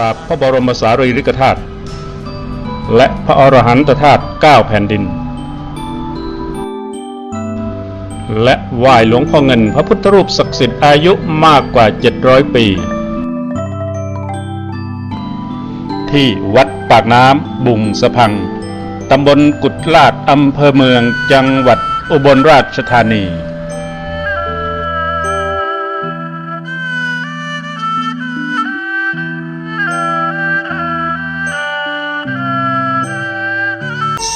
กราบพระบรมสารีริกธาตุและพระอรหันตธาตุเก้าแผ่นดิน และไหว้หลวงพ่อเงินพระพุทธรูปศักดิ์สิทธิ์อายุมากกว่า 700 ปี ที่วัดปากน้ำบุงสะพัง ตำบลกุดลาดอำเภอเมืองจังหวัดอุบลราชธานี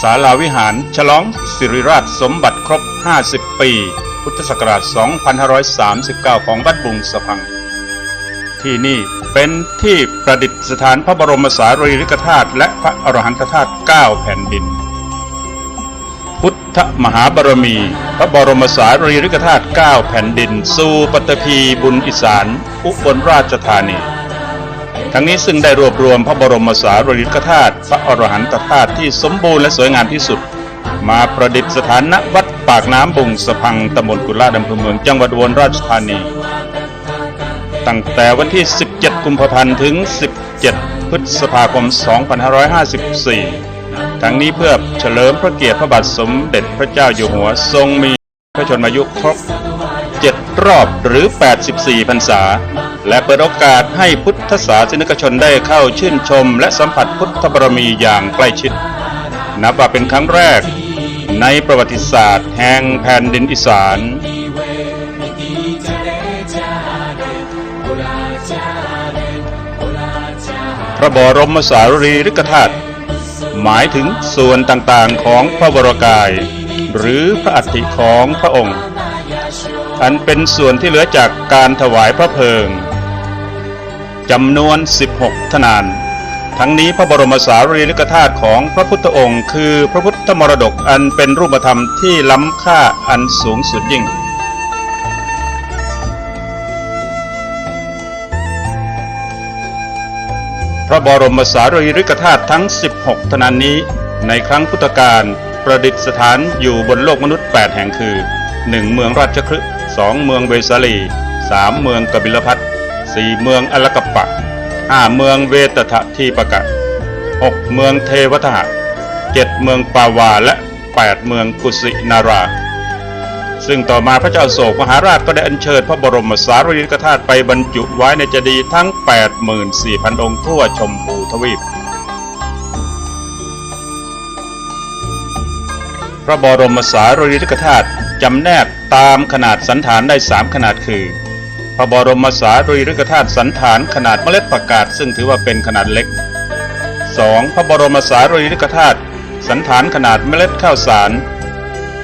ศาลาวิหาร ฉลองสิริราชสมบัติครบ 50 ปี พุทธศักราช 2539 ของวัดบุงสะพัง ที่นี่เป็นที่ประดิษฐานพระบรมสารีริกธาตุและพระอรหันตธาตุ9แผ่นดิน พุทธมหาบารมี พระบรมสารีริกธาตุ9แผ่นดิน สู่ปัตตภีบุญอิสานอุบลราชธานี ทั้งนี้ซึ่งได้รวบรวมพระบรมสารีริกธาตุพระอรหันตธาตุที่สมบูรณ์และสวยงามที่สุด มาประดิษฐานณวัดปากน้ำบุงสะพังตำบลกุลาดอำเภอเมืองจังหวัดอุบลราชธานี ตั้งแต่วันที่ 17 กุมภาพันธ์ถึง 17 พฤษภาคม 2554 ทั้งนี้เพื่อเฉลิมพระเกียรติพระบาทสมเด็จพระเจ้าอยู่หัวทรงมีพระชนมายุครบ 7 รอบหรือ 84 พรรษา และเปิดโอกาสให้พุทธศาสนิกชนได้เข้าชื่นชม และสัมผัสพุทธบารมีอย่างใกล้ชิด นับว่าเป็นครั้งแรก ในประวัติศาสตร์แห่งแผ่นดินอีสานพระบรมสารีริกธาตุหมายถึงส่วนต่างๆของพระวรกาย หรือพระอัฐิของพระองค์ อันเป็นส่วนที่เหลือจากการถวายพระเพลิง จำนวน 16 ทนาน ทั้งนี้พระบรมสารีริกธาตุของพระพุทธองค์ คือพระพุทธมรดกอันเป็นรูปธรรมที่ล้ำค่าอันสูงสุดยิ่ง พระบรมสารีริกธาตุทั้ง 16 ทนานนี้ ในครั้งพุทธกาลประดิษฐานอยู่บนโลกมนุษย์ 8 แห่งคือ 1. เมืองราชคฤห์ 2. เมืองเวสาลี 3. เมืองกบิลพัท 4. เมืองอลกปะ 5. เมืองเวตถะทีปกะ 6. เมืองเทวทหะ 7. เมืองปาวาและ8เมืองกุสินารา ซึ่งต่อมาพระเจ้าโศกมหาราชก็ได้อัญเชิญพระบรมสารีริกธาตุไปบรรจุไว้ในเจดีย์ทั้ง 84,000 องค์ทั่วชมพูทวีปพระบรมสารีริกธาตุจำแนกตามขนาดสันฐานได้ 3 ขนาดคือ พระบรมสารีริกธาตุสันฐานขนาดเมล็ดผักกาดซึ่งถือว่าเป็นขนาดเล็ก 2. พระบรมสารีริกธาตุสันฐานขนาดเมล็ดข้าวสาร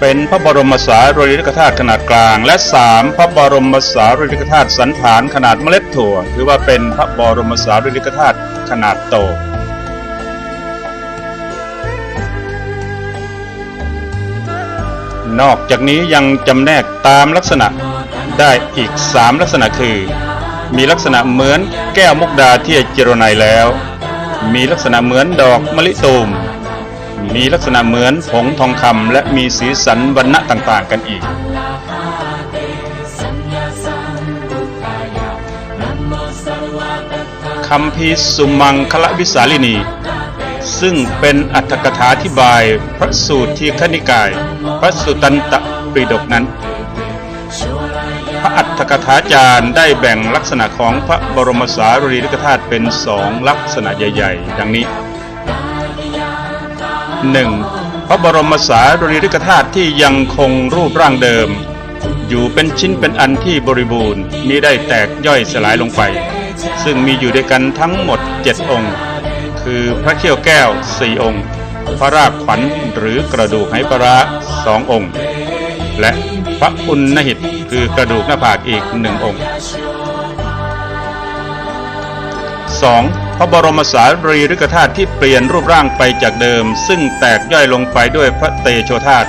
เป็นพระบรมสารีริกธาตุขนาดกลาง และ 3. พระบรมสารีริกธาตุสันฐานขนาดเมล็ดถั่วถือว่าเป็นพระบรมสารีริกธาตุขนาดโตนอกจากนี้ยังจำแนกตามลักษณะ ได้อีก 3 ลักษณะคือ มีลักษณะเหมือนแก้วมุกดาที่เจรไนแล้ว มีลักษณะเหมือนดอกมะลิตูม มีลักษณะเหมือนผงทองคำและมีสีสันวรรณะต่างๆ กันอีกคำพีสุมังคละวิสาลินี ซึ่งเป็นอัตถกถาธิบายพระสูตรที่คณิกาย พระสุตันตปรีดกนั้น อัตถกถาจารย์ได้แบ่งลักษณะของพระบรมสารีริกธาตุเป็นสองลักษณะใหญ่ ๆ ดังนี้ 1. พระบรมสารีริกธาตุที่ยังคงรูปร่างเดิม อยู่เป็นชิ้นเป็นอันที่บริบูรณ์มิได้แตกย่อยสลายลงไป ซึ่งมีอยู่ด้วยกันทั้งหมดเจ็ดองค์ คือพระเขี้ยวแก้วสี่องค์ พระรากขวัญหรือกระดูกไหปลาร้าสององค์ และพระอุณนหิตคือกระดูกหน้าผากอีกหนึ่งองค์ 2. พระบรมสารีริกธาตุที่เปลี่ยนรูปร่างไปจากเดิม ซึ่งแตกย่อยลงไปด้วยพระเตโชธาตุ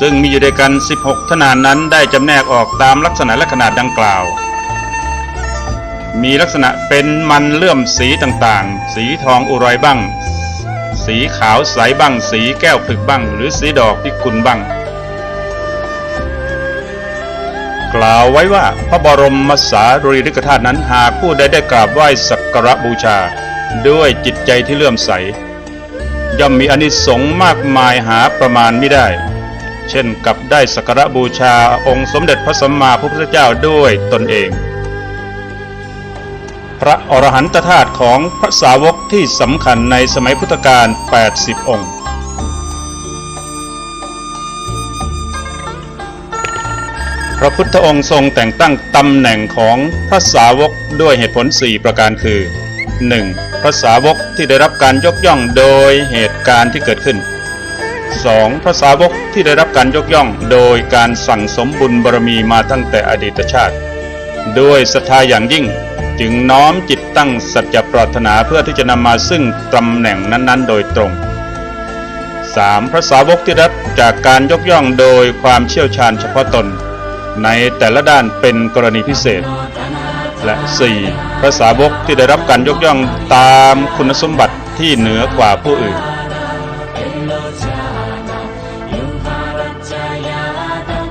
ซึ่งมีอยู่ด้วยกัน 16ทนานนั้นได้จำแนกออกตามลักษณะและขนาดดังกล่าว มีลักษณะเป็นมันเลื่อมสีต่างๆ สีทองอุไรบ้าง สีขาวใสบ้าง สีแก้วผึกบ้าง หรือสีดอกพิกุลบ้าง กล่าวไว้ว่าพระบรมมสารีริกธาตุนั้นหากผู้ใดได้กราบไหว้สักการะบูชา ด้วยจิตใจที่เลื่อมใส ย่อมมีอนิสงส์มากมายหาประมาณไม่ได้ เช่นกับได้สักการะบูชาองค์สมเด็จพระสัมมาพุทธเจ้าด้วยตนเอง พระอรหันตธาตุของพระสาวกที่สำคัญในสมัยพุทธกาล80 องค์ พระพุทธองค์ทรงแต่งตั้งตำแหน่งของพระสาวกด้วยเหตุผล 4 ประการคือ 1. พระสาวกที่ได้รับการยกย่องโดยเหตุการณ์ที่เกิดขึ้น 2. พระสาวกที่ได้รับการยกย่องโดยการสั่งสมบุญบารมีมาตั้งแต่อดีตชาติ ด้วยศรัทธาอย่างยิ่งจึงน้อมจิตตั้งสัจจะปรารถนาเพื่อที่จะนำมาซึ่งตำแหน่งนั้นๆ โดยตรง 3. พระสาวกที่รับจากการยกย่องโดยความเชี่ยวชาญเฉพาะตน ในแต่ละด้านเป็นกรณีพิเศษ และ 4. พระสาวกที่ได้รับการยกย่องตามคุณสมบัติที่เหนือกว่าผู้อื่น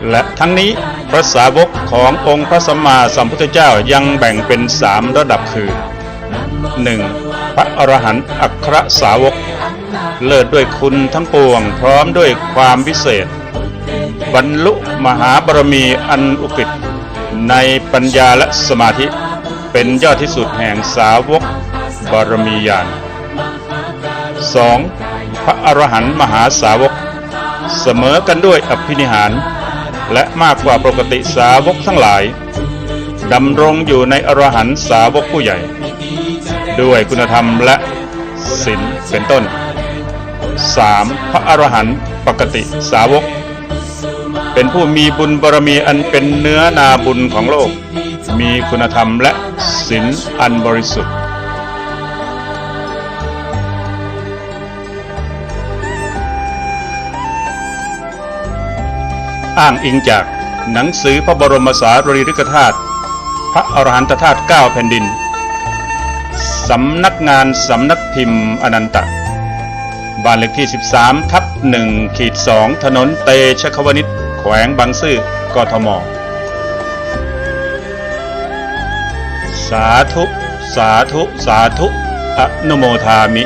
และทั้งนี้พระสาวกขององค์พระสัมมาสัมพุทธเจ้ายังแบ่งเป็นสามระดับคือ 1. พระอรหันต์อัครสาวก เลิศด้วยคุณทั้งปวงพร้อมด้วยความวิเศษ บรรลุมหาบารมีอันอุกฤษในปัญญาและสมาธิ เป็นยอดที่สุดแห่งสาวกบารมีญาณ 2. พระอรหันต์มหาสาวก เสมอกันด้วยอภินิหาร และมากกว่าปกติสาวกทั้งหลายดำรงอยู่ในอรหันต์สาวกผู้ใหญ่ ด้วยคุณธรรมและศีลเป็นต้น 3. พระอรหันต์ปกติสาวก เป็นผู้มีบุญบารมีอันเป็นเนื้อนาบุญของโลก มีคุณธรรมและศีลอันบริสุทธิ์ อ้างอิงจากหนังสือพระบรมสารีริกธาตุพระอรหันตธาตุ9แผ่นดิน สำนักงานสำนักพิมพ์อนันตะบ้านเลขที่ 13 ทับ1ขีด2ถนนเตชะควนิช แขวงบางซื่อกทม สาธุ สาธุ สาธุ อนุโมทามิ